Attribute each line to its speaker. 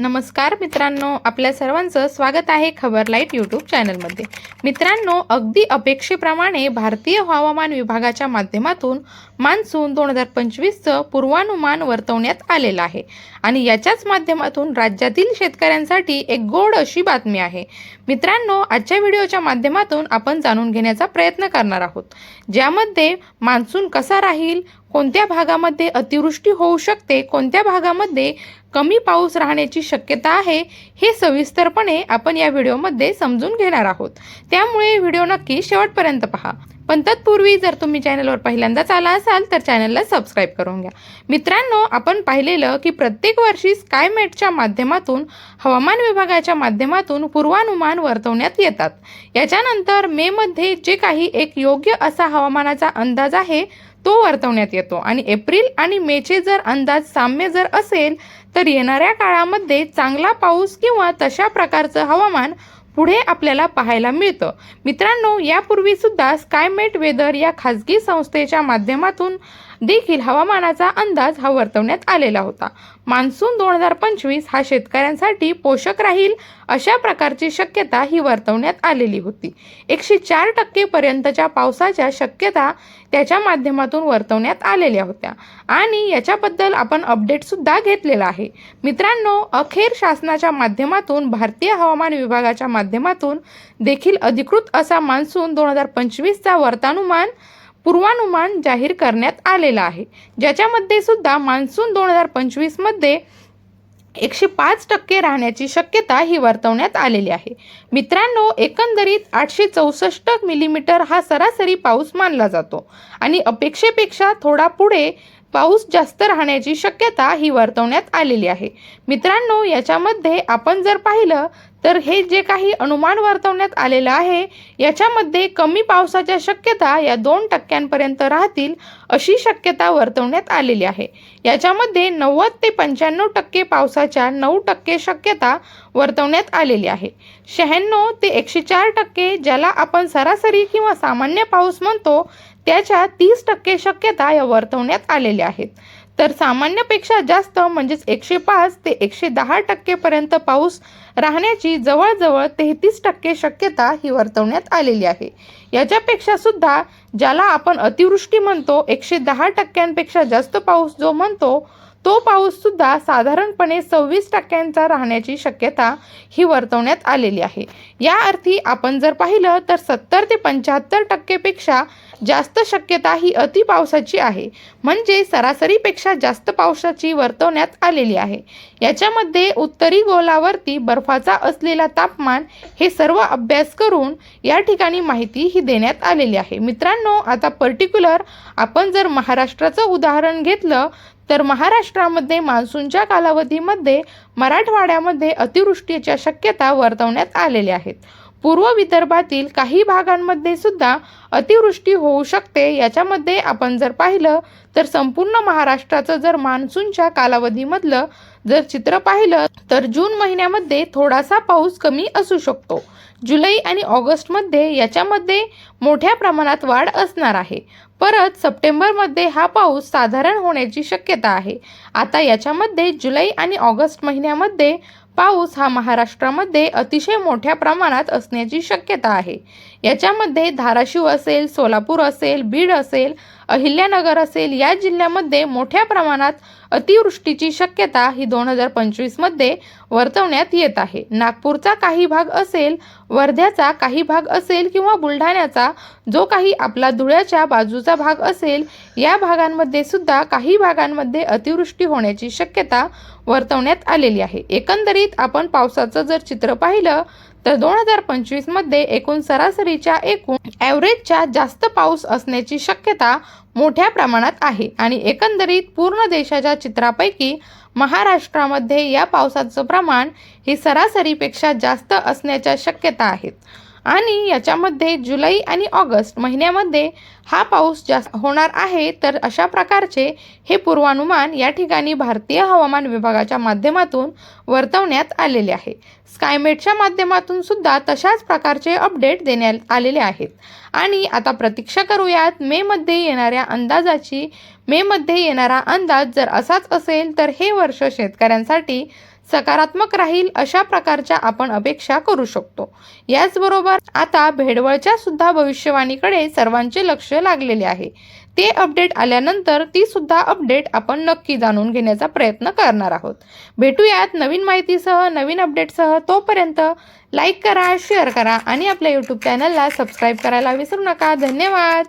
Speaker 1: नमस्कार मित्रांनो आपल्या सर्वांचं स्वागत आहे खबर लाइट यूट्यूब चॅनलमध्ये. मित्रांनो अगदी अपेक्षेप्रमाणे भारतीय हवामान विभागाच्या माध्यमातून मान्सून दोन हजार पंचवीसचं पूर्वानुमान वर्तवण्यात आलेलं आहे. आणि याच्याच माध्यमातून राज्यातील शेतकऱ्यांसाठी एक गोड अशी बातमी आहे. मित्रांनो आजच्या व्हिडिओच्या माध्यमातून आपण जाणून घेण्याचा प्रयत्न करणार आहोत. ज्यामध्ये मान्सून कसा राहील कोणत्या भागामध्ये अतिवृष्टी होऊ शकते कोणत्या भागामध्ये कमी पाऊस राहण्याची शक्यता आहे हे सविस्तरपणे आपण या व्हिडिओमध्ये समजून घेणार आहोत. त्यामुळे व्हिडिओ नक्की शेवटपर्यंत पहा. पण तत्पूर्वी जर तुम्ही चॅनलवर पहिल्यांदाच आला असाल तर चॅनलला सबस्क्राईब करून घ्या. मित्रांनो आपण पाहिलेलं की प्रत्येक वर्षी स्कायमेटच्या माध्यमातून हवामान विभागाच्या माध्यमातून पूर्वानुमान वर्तवण्यात येतात. याच्यानंतर मेमध्ये जे काही एक योग्य असा हवामानाचा अंदाज आहे तो वर्तवण्यात येतो. आणि एप्रिल आणि मेचे जर अंदाज साम्य जर असेल तर येणाऱ्या काळामध्ये चांगला पाऊस किंवा तशा प्रकारचं हवामान पुढे आपल्याला पाहायला मिळतं. मित्रांनो यापूर्वीसुद्धा स्कायमेट वेदर या खाजगी संस्थेच्या माध्यमातून देखील हवामानाचा अंदाज हा वर्तवण्यात आलेला होता. मान्सून दोन हजार पंचवीस हा शेतकऱ्यांसाठी पोषक राहील अशा प्रकारची शक्यता ही वर्तवण्यात आलेली होती. एकशे चार टक्केपर्यंतच्या पावसाच्या शक्यता त्याच्या माध्यमातून वर्तवण्यात आलेल्या होत्या. आणि याच्याबद्दल आपण अपडेटसुद्धा घेतलेला आहे. मित्रांनो अखेर शासनाच्या माध्यमातून भारतीय हवामान विभागाच्या माध्यमातून देखील अधिकृत असा मान्सून दोन हजार पंचवीसचा वर्तानुमान पूर्वानुमान जाहीर करण्यात आलेला आहे. ज्याच्यामध्ये सुद्धा मान्सून दोन हजार पंचवीसमध्ये एकशे पाच टक्के राहण्याची शक्यता ही वर्तवण्यात आलेली आहे. मित्रांनो एकंदरीत आठशे चौसष्ट मिलीमीटर हा सरासरी पाऊस मानला जातो आणि अपेक्षेपेक्षा थोडा पुढे पाऊस जास्त राहण्याची शक्यता ही वर्तवण्यात आलेली आहे. मित्रांनो याच्यामध्ये आपण जर पाहिलं तर हे जे काही अनुमान वर्तवण्यात आलेलं आहे याच्यामध्ये कमी पावसाच्या शक्यता या दोन टक्क्यांपर्यंत राहतील अशी शक्यता वर्तवण्यात आलेली आहे. याच्यामध्ये नव्वद ते पंच्याण्णव टक्के पावसाच्या नऊ टक्के शक्यता वर्तवण्यात आलेली आहे. शहाण्णव ते एकशे चार टक्के ज्याला आपण सरासरी किंवा सामान्य पाऊस म्हणतो त्याच्या तीस टक्के शक्यता या वर्तवण्यात आलेल्या आहेत. तर सामान्यपेक्षा जास्त म्हणजेच एकशे पाच ते एकशे दहा टक्केपर्यंत पाऊस राहण्याची जवळजवळ तेहतीस टक्के शक्यता ही वर्तवण्यात आलेली आहे. याच्यापेक्षा सुद्धा ज्याला आपण अतिवृष्टी म्हणतो एकशे दहा टक्क्यांपेक्षा जास्त पाऊस जो म्हणतो तो पाऊससुद्धा साधारणपणे सव्वीस टक्क्यांचा राहण्याची शक्यता ही वर्तवण्यात आलेली आहे. या अर्थी आपण जर पाहिलं तर सत्तर ते पंच्याहत्तर टक्केपेक्षा जास्त शक्यता ही अतिपावसाची आहे. म्हणजे सरासरीपेक्षा जास्त पावसाची वर्तवण्यात आलेली आहे. याच्यामध्ये उत्तरी गोलावरती बर्फाचा असलेला तापमान हे सर्व अभ्यास करून या ठिकाणी माहिती ही ही देण्यात आलेली आहे. मित्रांनो आता पर्टिक्युलर आपण जर महाराष्ट्राचं उदाहरण घेतलं तर महाराष्ट्रामध्ये मान्सूनच्या कालावधीमध्ये मराठवाड्यामध्ये अतिवृष्टीच्या शक्यता वर्तवण्यात आलेल्या आहेत. पूर्व विदर्भातील काही भागांमध्ये सुद्धा अतिवृष्टी होऊ शकते. याच्यामध्ये आपण जर पाहिलं तर संपूर्ण महाराष्ट्राचं जर मान्सूनच्या कालावधीमधलं जर चित्र पाहिलं तर जून महिन्यामध्ये थोडासा पाऊस कमी असू शकतो. जुलै आणि ऑगस्टमध्ये याच्यामध्ये मोठ्या प्रमाणात वाढ असणार आहे. परत सप्टेंबरमध्ये हा पाऊस साधारण होण्याची शक्यता आहे. आता याच्यामध्ये जुलै आणि ऑगस्ट महिन्यामध्ये पाऊस हा महाराष्ट्रामध्ये अतिशय मोठ्या प्रमाणात असण्याची शक्यता आहे. याच्यामध्ये धाराशिव असेल सोलापूर असेल बीड असेल अहिल्यानगर असेल या जिल्ह्यामध्ये मोठ्या प्रमाणात अतिवृष्टीची शक्यता ही दोन हजार पंचवीसमध्ये वर्तवण्यात येत आहे. नागपूरचा काही भाग असेल वर्ध्याचा काही भाग असेल किंवा बुलढाण्याचा जो काही आपला धुळ्याच्या बाजूचा भाग असेल या भागांमध्ये सुद्धा काही भागांमध्ये अतिवृष्टी होण्याची शक्यता वर्तवण्यात आलेली आहे. एकंदरीत आपण पावसाचं जर चित्र पाहिलं तर दोन हजार पंचवीसमध्ये एकूण सरासरीच्या एकूण ॲव्हरेजच्या जास्त पाऊस असण्याची शक्यता मोठ्या प्रमाणात आहे. आणि एकंदरीत पूर्ण देशाच्या चित्रापैकी महाराष्ट्रामध्ये या पावसाचं प्रमाण हे सरासरीपेक्षा जास्त असण्याच्या शक्यता आहेत. आणि याच्यामध्ये जुलै आणि ऑगस्ट महिन्यामध्ये हा पाऊस जास्त होणार आहे तर अशा प्रकारचे हे पूर्वानुमान या ठिकाणी भारतीय हवामान विभागाच्या माध्यमातून वर्तवण्यात आलेले आहे. स्कायमेटच्या माध्यमातून सुद्धा तशाच प्रकारचे अपडेट देण्यात आलेले आहेत. आणि आता प्रतीक्षा करूयात मेमध्ये येणाऱ्या अंदाजाची. मेमध्ये येणारा अंदाज जर असाच असेल तर हे वर्ष शेतकऱ्यांसाठी सकारात्मक राहील अशा प्रकारच्या आपण अपेक्षा करू शकतो. याचबरोबर आता भेडवळच्या सुद्धा भविष्यवाणीकडे सर्वांचे लक्ष लागलेले आहे. ते अपडेट आल्यानंतर ती सुद्धा अपडेट आपण नक्की जाणून घेण्याचा प्रयत्न करणार आहोत. भेटूयात नवीन माहितीसह नवीन अपडेटसह. तोपर्यंत लाईक करा शेअर करा आणि आपल्या यूट्यूब चॅनलला सबस्क्राईब करायला विसरू नका. धन्यवाद!